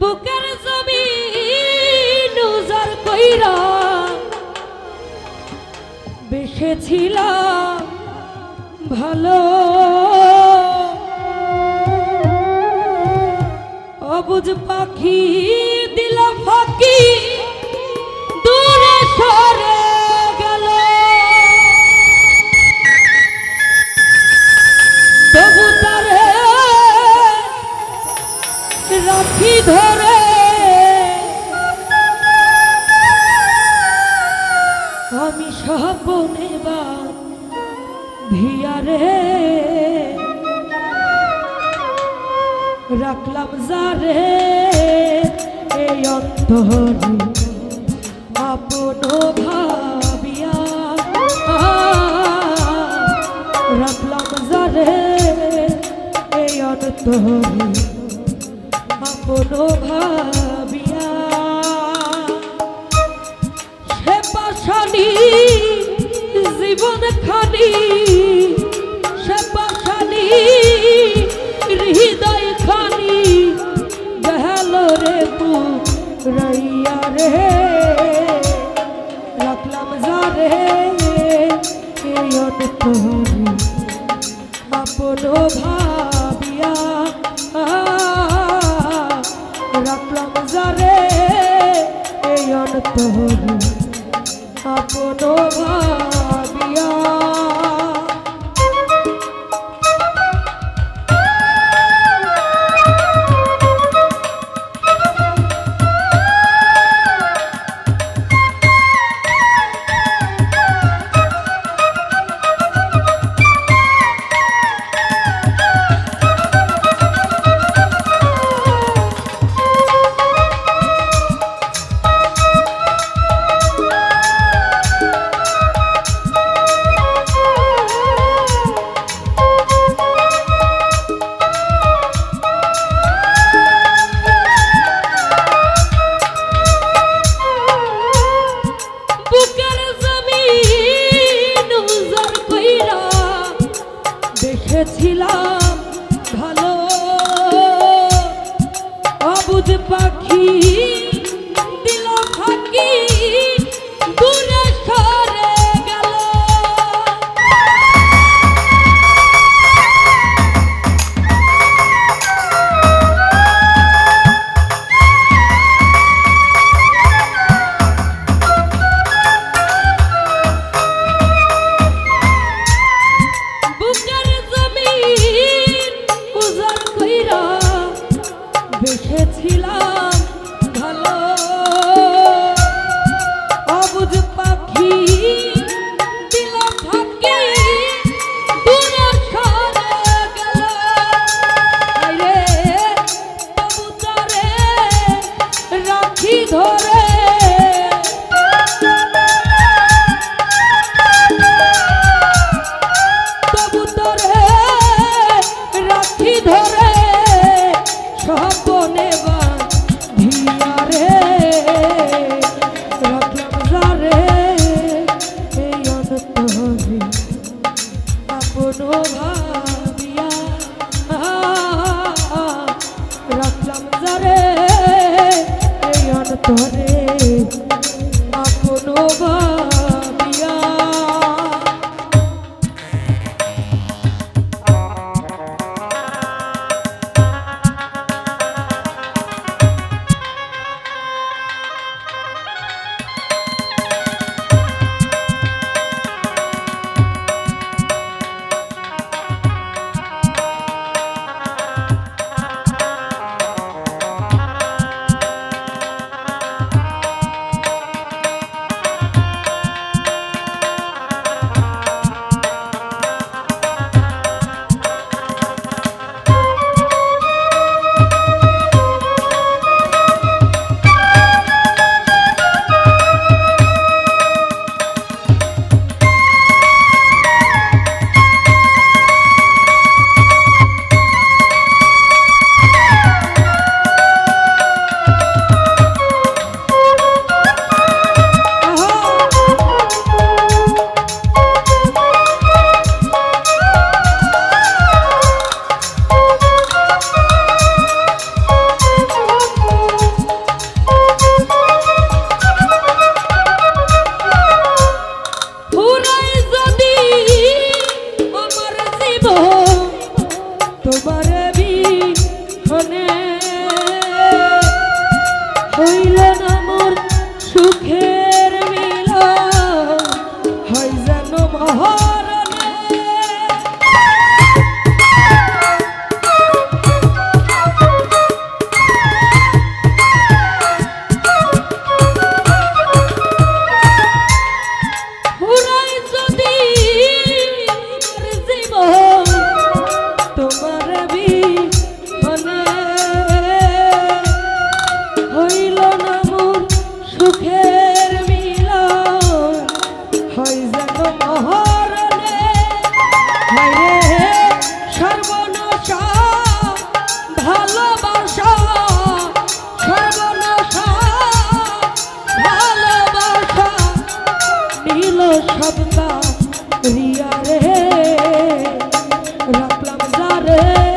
বুকের জমিন উজার কইরা বেসেছিলাম ভালো। অবুজ পাখি দিল ফাঁকি, দূরে সরে গেল। তবু তারে রাখি ধরে। আমি স্বপনে বা ভিয়ারে রাখলাম যারে এই অন্তরে আপন ভাবিয়া। রাখলাম যারে এই অন্তরে আপন ভাবিয়া সে পাশানি জীবন খানি সে পাশানি হৃদয় খানি গহল রে তু রইয়া রে। রাখলাম যারে এই অন্তরে আপন ভাবিয়া। রাখলাম যারে এই অন্তরে সবটা রিয়া রে রাখলাম যারে।